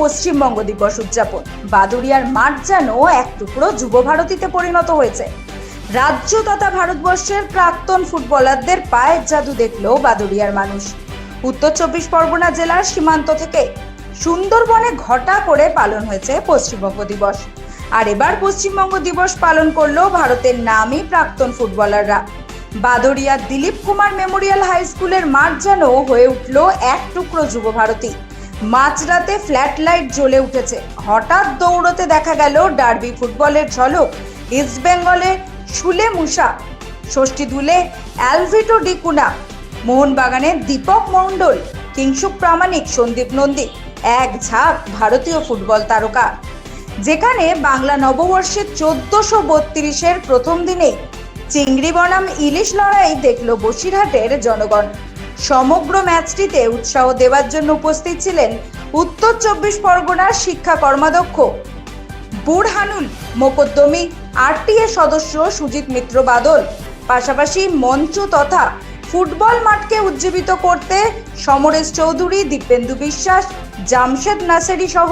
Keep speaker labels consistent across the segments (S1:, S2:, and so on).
S1: পশ্চিমবঙ্গ দিবস উদযাপন। বাদুড়িয়ার মাঠ যেন এক টুকরো যুব ভারতীতে পরিণত হয়েছে। রাজ্য তথা ভারতবর্ষের প্রাক্তন ফুটবলারদের পায়ের জাদু দেখল বাদুড়িয়ার মানুষ। উত্তর চব্বিশ পরগনা জেলার সীমান্ত থেকে সুন্দরবনে ঘটা করে পালন হয়েছে পশ্চিমবঙ্গ দিবস। আর এবার পশ্চিমবঙ্গ দিবস পালন করল ভারতের নামই প্রাক্তন ফুটবলাররা। বাদরিয়ার দিলীপ কুমার মেমোরিয়াল হাই স্কুলের মাঠ যেন হয়ে উঠল এক টুকরো যুব ভারতী। মাঝরাতে ফ্ল্যাট লাইট জ্বলে উঠেছে। হঠাৎ দৌড়তে দেখা গেল ডার্বি ফুটবলের ঝলক। ইস্ট বেঙ্গলের শুলে মুসা ষষ্ঠী ধুলে অ্যালভিটো ডিকুনা মোহনবাগানের দীপক মণ্ডল, কিংসুক প্রামাণিক সন্দীপ নন্দী, এক ঝাঁক ভারতীয় ফুটবল তারকা। যেখানে বাংলা নববর্ষের চোদ্দশো বত্রিশের প্রথম দিনে চিংড়ি বনাম ইলিশ লড়াই দেখল বসিরহাটের জনগণ। সমগ্র ম্যাচটিতে উৎসাহ দেওয়ার জন্য উপস্থিত ছিলেন উত্তর চব্বিশ পরগনার শিক্ষা কর্মাধ্যক্ষ বুড়হানুল মোকদ্দমি, আরটিএ সদস্য সুজিত মিত্র বাদল। পাশাপাশি মঞ্চ তথা ফুটবল মাঠকে উজ্জীবিত করতে সমরেশ চৌধুরী, দীপেন্দু বিশ্বাস, জামশেদ নাসেরি সহ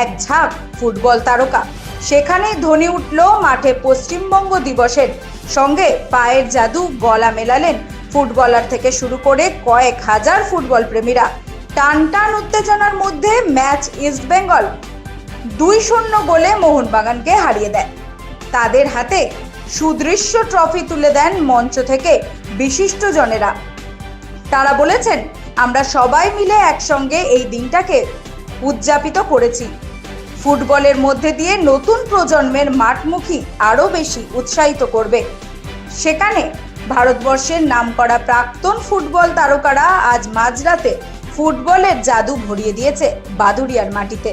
S1: এক ঝাঁক ফুটবল তারকা। সেখানে ধ্বনি উঠল মাঠে পশ্চিমবঙ্গ দিবসের। সঙ্গে পায়ের জাদু গলা মেলালেন ফুটবলার থেকে শুরু করে কয়েক হাজার ফুটবল প্রেমীরা টান টান উত্তেজনার মধ্যে ম্যাচ ইস্ট বেঙ্গল দুই শূন্য গোলে মোহনবাগানকে হারিয়ে দেয়। তাদের হাতে সুদৃশ্য ট্রফি তুলে দেন মঞ্চ থেকে বিশিষ্ট জনেরা তারা বলেছেন, আমরা সবাই মিলে একসঙ্গে এই দিনটাকে উদযাপিত করেছি। ফুটবলের মধ্যে দিয়ে নতুন প্রজন্মের মাঠমুখী আরও বেশি উৎসাহিত করবে। সেখানে ভারতবর্ষের নামকরা প্রাক্তন ফুটবল তারকারা আজ মাঝরাতে ফুটবলের জাদু ভরিয়ে দিয়েছে বাদুরিয়ার মাটিতে।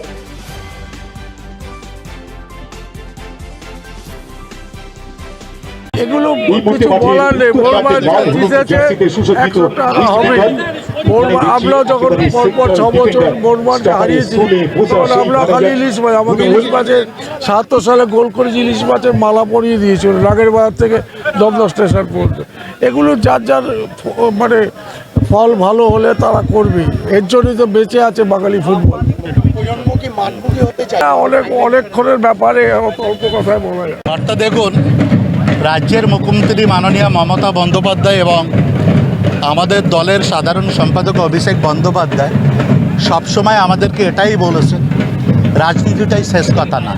S2: এগুলো কিছু বলার নেই।
S3: হলুদ
S2: জিতেছে একশো টাকা হবে। আমরা যখন পরপর ছ বছর মোটমানকে হারিয়েছি তখন আমরা খালি ইলিশ মাছ আমাকে ইলিশ মাছের সাতাত্তর সালে গোল করেছি ইলিশ মাছের মালা পরিয়ে দিয়েছিল নাগের বাজার থেকে দমদম স্টেশন পর্যন্ত। এগুলো যার যার মানে ফল ভালো হলে তারা করবে। এর জন্যই তো বেঁচে আছে বাঙালি ফুটবল। অনেক অনেকক্ষণের ব্যাপারে অল্প কথায় বলা যায়।
S4: বার্তা দেখুন রাজ্যের মুখ্যমন্ত্রী মাননীয় মমতা বন্দ্যোপাধ্যায় এবং আমাদের দলের সাধারণ সম্পাদক অভিষেক বন্দ্যোপাধ্যায় সবসময় আমাদেরকে এটাই বলেছেন, রাজনীতিটাই শেষ কথা না।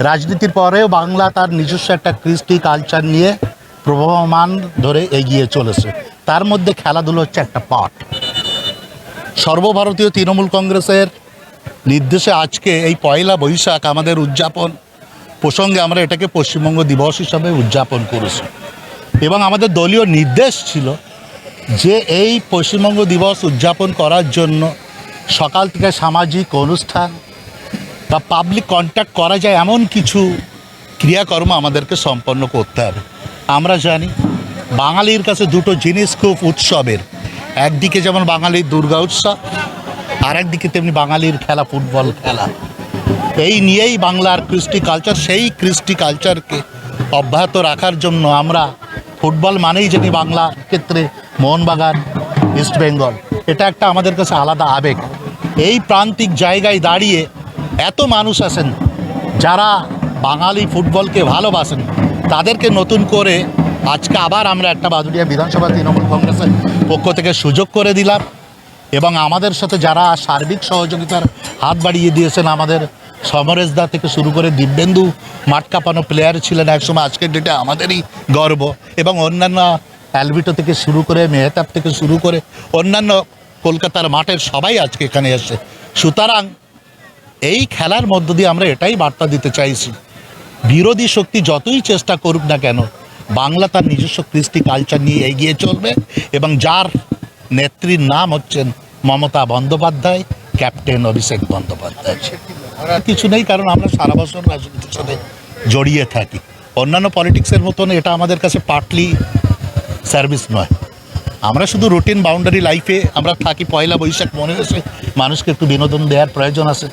S4: রাজনীতির পরেও বাংলা তার নিজস্ব একটা কৃষ্টি কালচার নিয়ে প্রবহমান ধরে এগিয়ে চলেছে। তার মধ্যে খেলাধুলো হচ্ছে একটা পার্ট সর্বভারতীয় তৃণমূল কংগ্রেসের নির্দেশে আজকে এই পয়লা বৈশাখ আমাদের উদযাপন প্রসঙ্গে আমরা এটাকে পশ্চিমবঙ্গ দিবস হিসাবে উদযাপন করেছি। এবং আমাদের দলীয় নির্দেশ ছিল যে এই পশ্চিমবঙ্গ দিবস উদযাপন করার জন্য সকাল থেকে সামাজিক অনুষ্ঠান বা পাবলিক কন্ট্যাক্ট করা যায় এমন কিছু ক্রিয়াকর্ম আমাদেরকে সম্পন্ন করতে হবে। আমরা জানি বাঙালির কাছে দুটো জিনিস খুব উৎসবের। একদিকে যেমন বাঙালির দুর্গা উৎসব আর একদিকে তেমনি বাঙালির খেলা, ফুটবল খেলা। এই নিয়েই বাংলার কৃষ্টি কালচার সেই কৃষ্টি কালচারকে অব্যাহত রাখার জন্য আমরা ফুটবল মানেই জানি বাংলা ক্ষেত্রে মোহনবাগান ইস্ট বেঙ্গল এটা একটা আমাদের কাছে আলাদা আবেগ। এই প্রান্তিক জায়গায় দাঁড়িয়ে এত মানুষ আছেন, যারা বাঙালি ফুটবলকে ভালোবাসেন, তাদেরকে নতুন করে আজকে আবার আমরা একটা বাদুড়িয়া বিধানসভা তৃণমূল কংগ্রেসের পক্ষ থেকে সুযোগ করে দিলাম। এবং আমাদের সাথে যারা সার্বিক সহযোগিতার হাত বাড়িয়ে দিয়েছেন আমাদের সমরেশ দা থেকে শুরু করে দিব্যেন্দু মাঠ কাঁপানো প্লেয়ার ছিলেন একসময়। আজকের ডেটে আমাদেরই গর্ব। এবং অন্যান্য অ্যালবিটো থেকে শুরু করে, মেহতাব থেকে শুরু করে, অন্যান্য কলকাতার মাঠের সবাই আজকে এখানে এসে সুতরাং এই খেলার মধ্য দিয়ে আমরা এটাই বার্তা দিতে চাইছি। বিরোধী শক্তি যতই চেষ্টা করুক না কেন, বাংলা তার নিজস্ব কৃষ্টি কালচার নিয়ে এগিয়ে চলবে এবং যার নেত্রীর নাম হচ্ছেন মমতা বন্দ্যোপাধ্যায়, ক্যাপ্টেন অভিষেক বন্দ্যোপাধ্যায়। কিছু নেই, কারণ আমরা সারা বছর রাজনীতির সাথে জড়িয়ে থাকি। অন্যান্য পলিটিক্সের মতন এটা আমাদের কাছে পার্টলি সার্ভিস নয়। আমরা শুধু রুটিন বাউন্ডারি লাইফে আমরা থাকি, পয়লা বৈশাখ মনে হয়েছে মানুষকে একটু বিনোদন দেওয়ার প্রয়োজন আছে।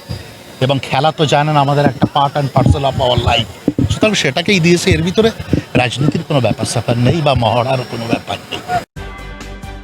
S4: এবং খেলা তো জানেন, আমাদের একটা part and parcel of our life সুতরাং সেটাকেই দিয়েছে, এর ভিতরে রাজনীতির কোনো ব্যাপার স্যাপার নেই বা মহড়ারও কোনো ব্যাপার নেই।